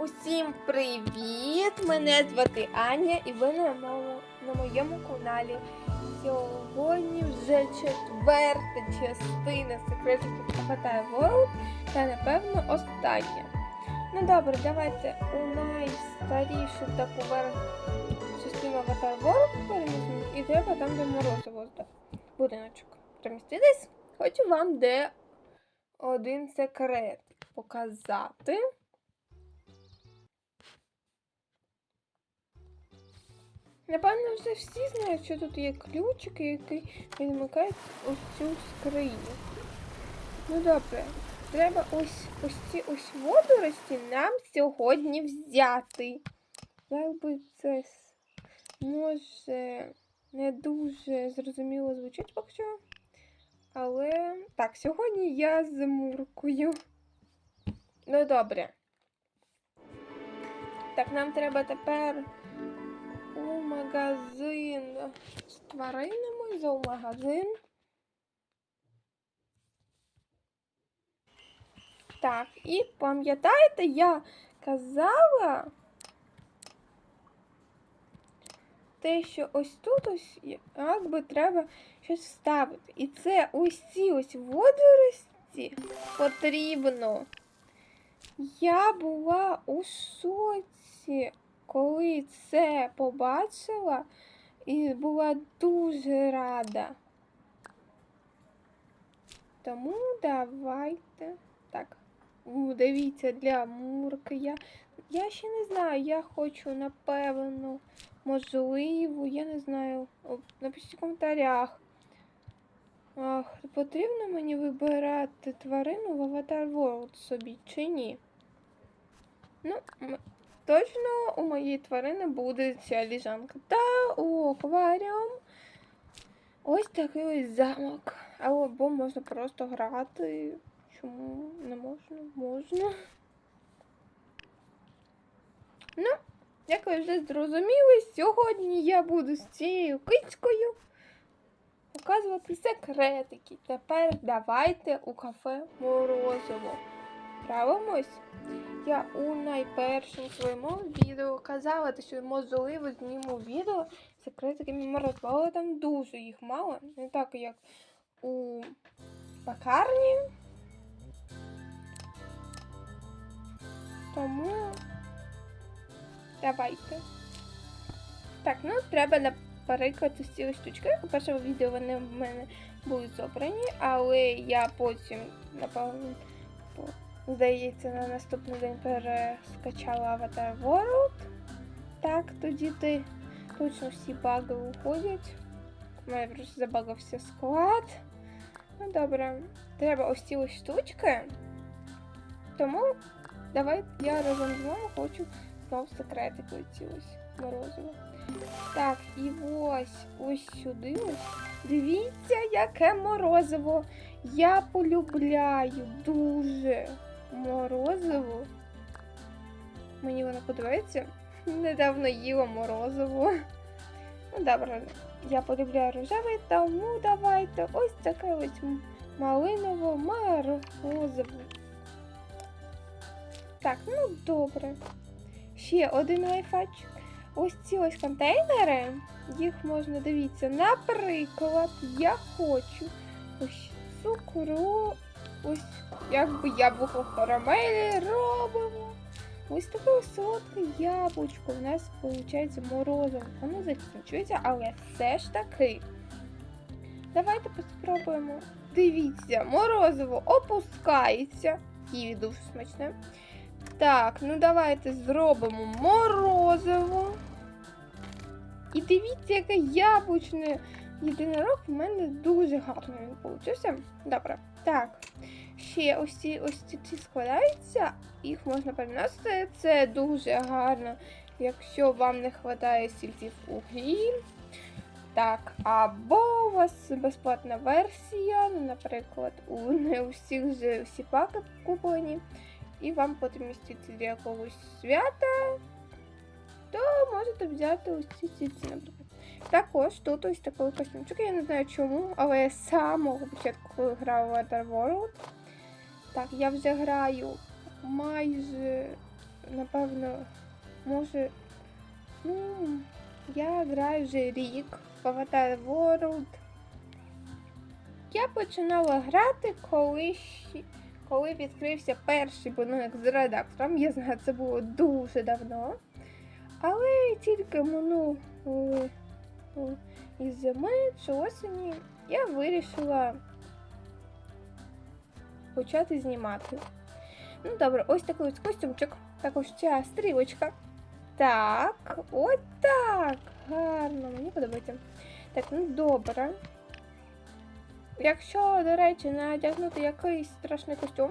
Усім привіт! Мене звати Аня і ви на, моєму- на моєму каналі. Сьогодні вже четверта частина секретів Avatar World та напевно остання. Ну добре, давайте у найстарішу таку частину Avatar World перемістимо і треба там, де морозиво будиночок переміститись. Хочу вам де один секрет показати. Напевно, вже всі знають, що тут є ключик, який відмикає ось цю скриню. Ну добре, треба ось ось ці ось водорості нам сьогодні взяти. Якби це може не дуже зрозуміло звучить поки що. Але так, сьогодні я з Муркою. Ну добре. Так, нам треба тепер магазин з тваринами, зоомагазин. Так, і пам'ятаєте, я казала те, що ось тут ось якби треба щось вставити. І це ось ці ось водорості потрібно. Я була у шоці, коли це побачила, і була дуже рада. Тому давайте. Так, дивіться, для Мурки. Я, я ще не знаю, я хочу, напевно, можливо, я не знаю. Напишіть в коментарях. Ах, потрібно мені вибирати тварину в Avatar World собі чи ні? Ну, точно у моєї тварини буде ця ліжанка. Та у акваріум ось такий ось замок. Або можна просто грати. Чому не можна? Можна. Ну, як ви вже зрозуміли, сьогодні я буду з цією кицькою показувати секретики. Тепер давайте у кафе Морозиво. Правимось? Я у найпершому своєму відео казала, що можливо зніму відео секретики Морозиво, але там дуже їх мало. Не так, як у пекарні. Тому давайте. Так, ну треба наприклад ось ці штучки. У першому відео вони в мене були зобрані, але я потім, напевно, здається, на наступний день перескачала Avatar World. Так, тоді ти точно всі баги уходять. У мене просто забагався склад. Ну добре, треба ось ці ось штучки. Тому давай я разом з вами хочу знову секретики оці ось морозиво. Так, і ось ось сюди ось. Дивіться, яке морозиво. Я полюбляю дуже морозиво. Мені воно подобається. Недавно їла морозиво. Ну, добре, я полюбляю рожевий, тому давайте ось таке ось малиново морозиво. Так, ну добре. Ще один лайфхачик. Ось ці ось контейнери, їх можна дивіться. Наприклад, я хочу ось цукру, ось якби яблуко карамелі робимо. Ось таке солодке яблучко. У нас виходить морозиво. Воно закінчується, але все ж таки. Давайте спробуємо. Дивіться, морозиво опускається. Ківі дуже смачне. Так, ну давайте зробимо морозиво. І дивіться, яке яблучне єдинорог в мене дуже гарно він получився. Добре. Так. Ще ось ці ось ці, ці складаються, їх можна переносити. Це дуже гарно, якщо вам не вистачає стільців у грі. Так, або у вас безплатна версія, ну, наприклад, у не у всіх вже всі паки куплені і вам потрібно стільці для якогось свята, то можете взяти ось ці стільці, наприклад. Також тут ось такий костюмчик. Я не знаю чому, але я з самого початку коли грала в Water World. Так, я вже граю майже напевно, може. Ну, я граю вже рік в Avatar World. Я починала грати, коли, коли відкрився перший будинок з редактором. Я знаю, це було дуже давно. Але тільки минуло е, із зими чи осені я вирішила почати знімати. Ну добре, ось такий ось костюмчик, також ця стрілочка. Так, от так. Гарно, мені подобається. Так, ну добре. Якщо, до речі, надягнути якийсь страшний костюм,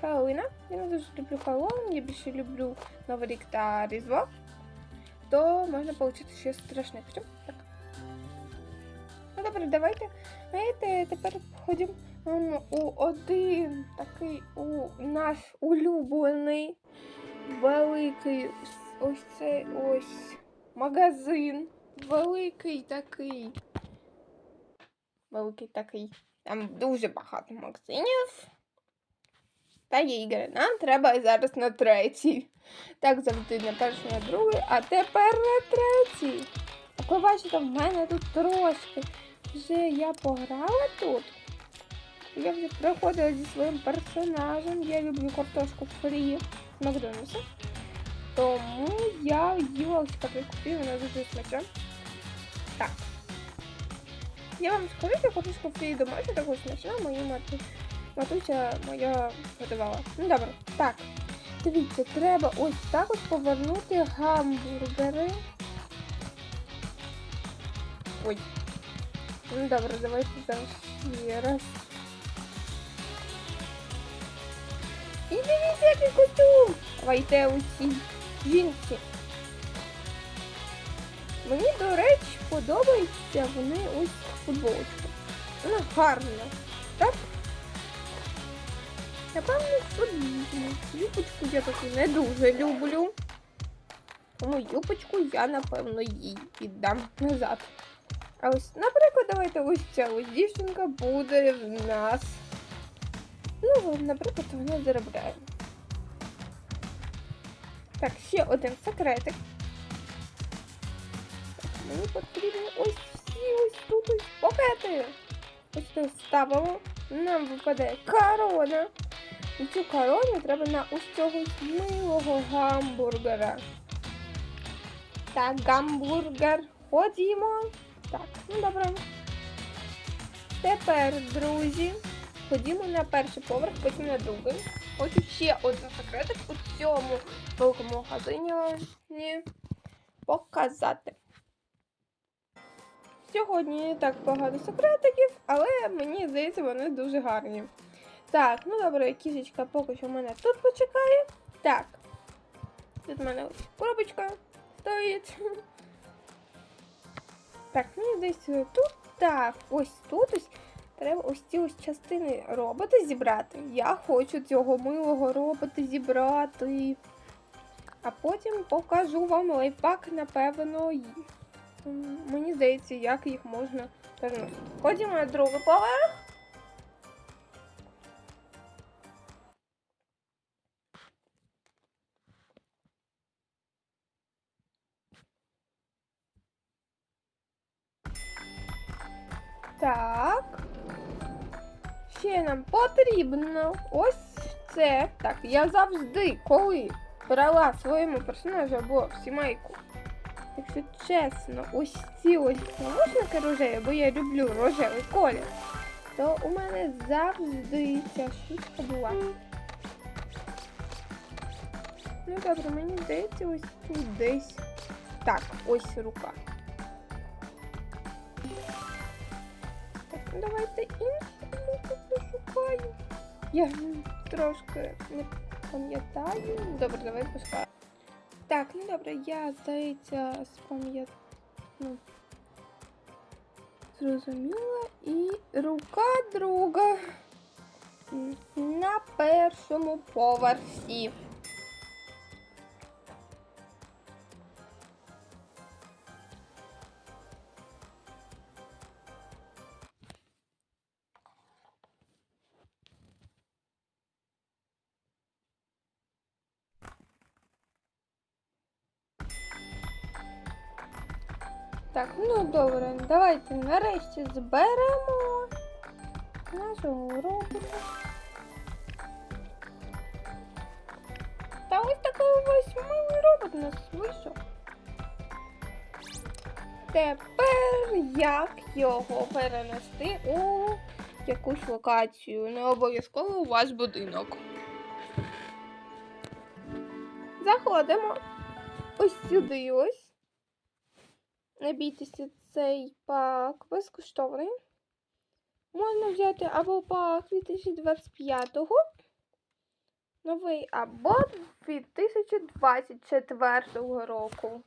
Хеллоуіна, я не дуже люблю Хеллоуін, я більше люблю Новий рік та Різдво, то можна отримати ще страшний костюм. Так. Ну добре, давайте. Знаєте, тепер входимо у один такий у наш улюблений великий ось цей ось магазин. Великий такий. Великий такий. Там дуже багато магазинів. Та ігри. Нам треба зараз на третій. Так завжди на перший, на другий, а тепер на третій. Як ви бачите, в мене тут трошки. Вже я пограла тут. Я вже проходила зі своїм персонажем. Я люблю картошку фрі з Макдональдса. Тому я їла таку фрі, вона дуже смачна. Так. Я вам скажу, що картошку фрі домашню таку смачна, мою мату. Матуся моя готувала. Ну добре. Так. Дивіться, треба ось так ось повернути гамбургери. Ой. Ну добре, давайте ще раз. І дивіться, який костюм! Давайте усі жінці. Мені, до речі, подобається вони ось футболочка. Вона гарна. Так? Напевно, подібні. Юбочку я таку не дуже люблю. Тому юбочку я, напевно, їй віддам назад. А ось, наприклад, давайте ось ця ось дівчинка буде в нас. Ну, наприклад, вона заробляє. Так, ще один секретик. Мені потрібно ось всі ось тут ось пакети. Ось це ставимо. Нам випадає корона. І цю корону треба на ось цього милого гамбургера. Так, гамбургер. Ходімо. Так, ну добре. Тепер, друзі, ходімо на перший поверх, потім на другий. Хочу ще один секретик у цьому великому магазині показати. Сьогодні не так багато секретиків, але мені здається, вони дуже гарні. Так, ну добре, кішечка поки що в мене тут почекає. Так. Тут в мене коробочка стоїть. Так, мені десь тут. Так, ось тут ось треба ось ці ось частини робота зібрати. Я хочу цього милого робота зібрати. А потім покажу вам лайфхак, напевно. Мені здається, як їх можна переносити. Ходімо на другий поверх. Потрібно ось це. Так, я завжди, коли брала своєму персонажу або сімейку, якщо чесно, ось ці ось наушники рожеві, бо я люблю рожевий колір, то у мене завжди ця штучка була. Ну добре, мені здається, ось тут десь. Так, ось рука. Так, ну давайте іншу пошукаю. Я трошки не пам'ятаю. Добре, давай пускай. Так, ну добре, я, здається, спам'ятаю. Ну, зрозуміла. І рука друга на першому поверсі. Так, ну добре, давайте нарешті зберемо нашого робота. Та ось такий ось милий робот нас вийшов. Тепер як його перенести у якусь локацію? Не обов'язково у ваш будинок. Заходимо ось сюди ось. Не бійтеся, цей пак безкоштовний. Можна взяти або пак 2025, новий, або 2024 року.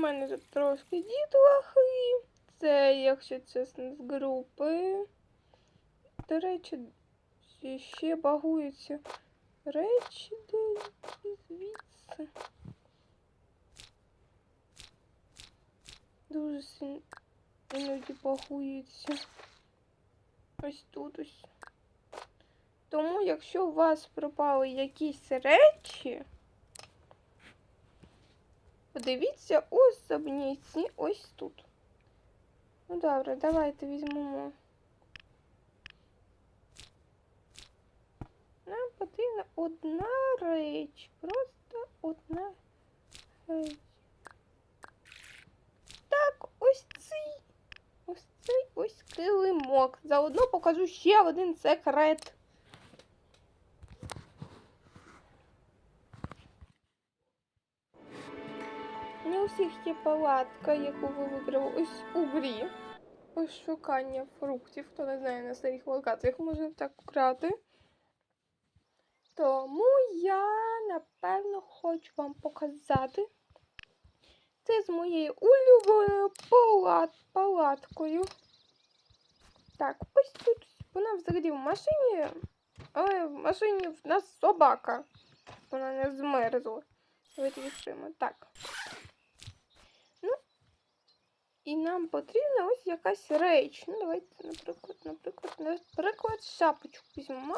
Мене тут трошки дітлахи. Це, якщо чесно, з групи. До речі, ще- багуються речі і звідси. Дуже сильно іноді багуються. Ось тут ось. Тому, якщо у вас пропали якісь речі, Подивіться особніці ось тут. Ну добре, давайте візьмемо. Нам потрібна одна реч. Просто одна реч. Так, ось цей. Ось цей ось килимок. Заодно покажу ще один секрет. Не у всіх є палатка, яку ви вибрали ось у грі. Ось шукання фруктів. Хто не знає на старих локаціях, можна так грати. Тому я напевно хочу вам показати. Це з моєю улюбленою палат, палаткою. Так, ось тут вона взагалі в машині, але в машині в нас собака. Вона не змерзла. Відкриємо. Так. І нам потрібна ось якась реч. Ну, давайте, наприклад, наприклад, наприклад, шапочку візьмемо.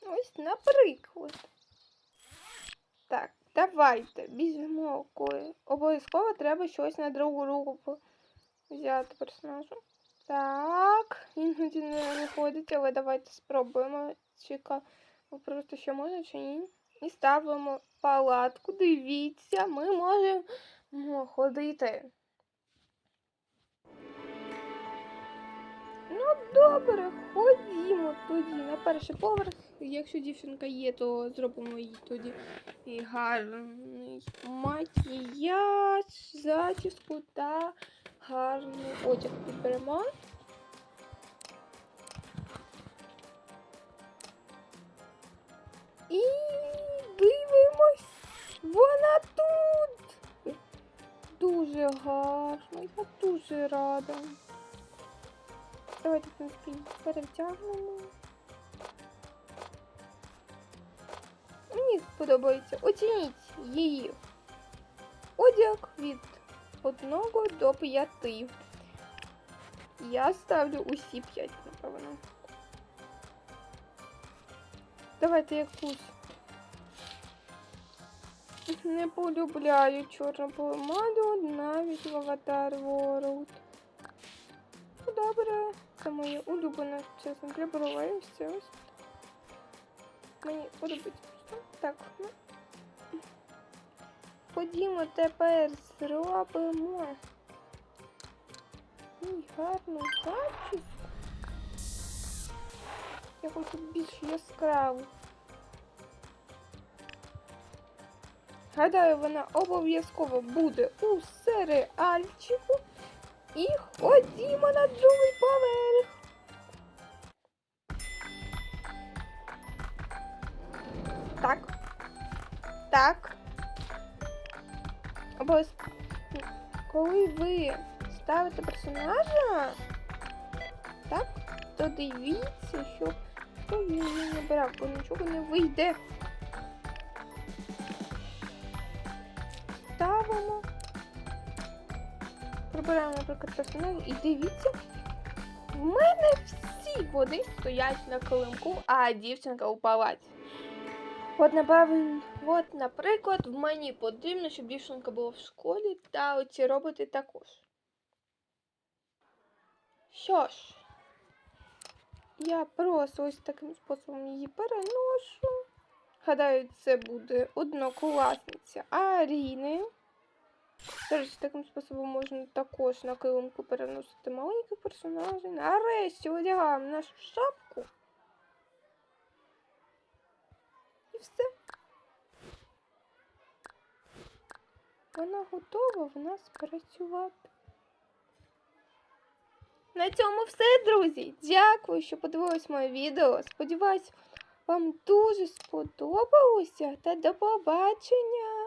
Ось, наприклад. Так, давайте візьмемо кое. Обов'язково треба щось на другу руку взяти персонажу. Так, іноді не виходить, але давайте спробуємо. Цікаво, просто що можна чи ні. І ставимо палатку. Дивіться, ми можемо ходити. Ну, добре, ходімо тоді на перший поверх. Якщо дівчинка є, то зробимо їй тоді і гарний макіяж, зачіску та гарний одяг підберемо. І дивимось, вона тут. Дуже гарно, я дуже рада. Давайте трошки перевтягнемо. Мені подобається. Оцініть її одяг від 1 до 5. Я ставлю усі 5, напевно. Давайте якусь. Не полюбляю чорну помаду навіть в Аватар World. Ну, добре, це моє улюблене, чесно, для бровей ось ось. Мені подобається. Так. Ну. Ходімо тепер зробимо. Ой, гарну зачіску. Я хочу більш яскраву. Гадаю, вона обов'язково буде у серіальчику. І ходімо на другий поверх. Так. Так. Коли ви ставите персонажа, так, то дивіться, щоб її не брав, бо нічого не вийде. Прибираємо, наприклад, персонаж і дивіться. В мене всі вони стоять на килимку, а дівчинка у палаці. От, от, наприклад, в мені потрібно, щоб дівчинка була в школі, та оці роботи також. Що ж, я просто ось таким способом її переношу. Гадаю, це буде однокласниця Аріни. Тож таким способом можна також на килимку переносити маленьких персонажей. Нарешті одягаємо нашу шапку. І все. Вона готова в нас працювати. На цьому все, друзі. Дякую, що подивились моє відео. Сподіваюсь, вам дуже сподобалося та до побачення!